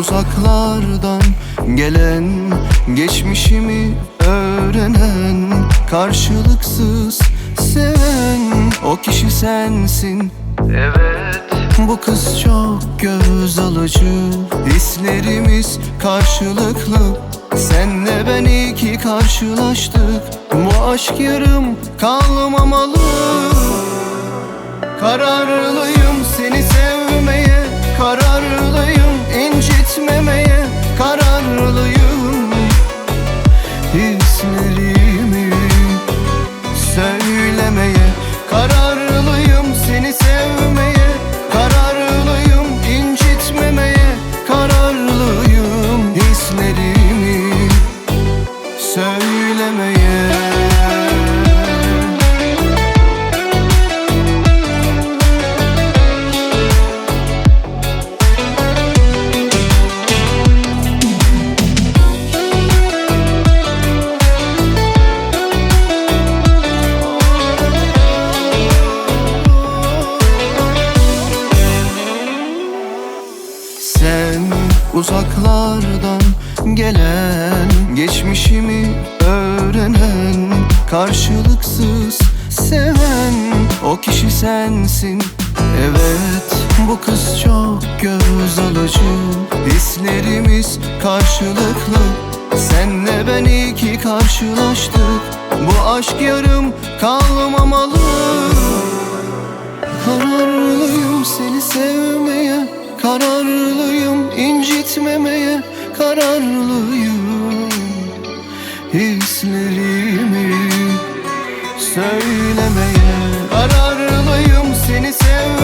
uzaklardan gelen Geçmişimi öğrenen Karşılıksız seven O kişi sensin. Evet. Bu kız çok göz alıcı. Hislerimiz karşılıklı. Senle ben iyi ki karşılaştık. Bu aşk yarım kalmamalı. Kararlıyım seni söylemeye Sen uzaklardan gelen Geçmişimi öğrenen Karşılıksız seven O kişi sensin. Evet bu kız çok göz alıcı. Hislerimiz karşılıklı. Senle ben iyi ki karşılaştık. Bu aşk yarım kalmamalı. Kararlıyım seni sevmeye Kararlıyım incitmemeye. Kararlıyım söylemeye Kararlıyım seni sevmeye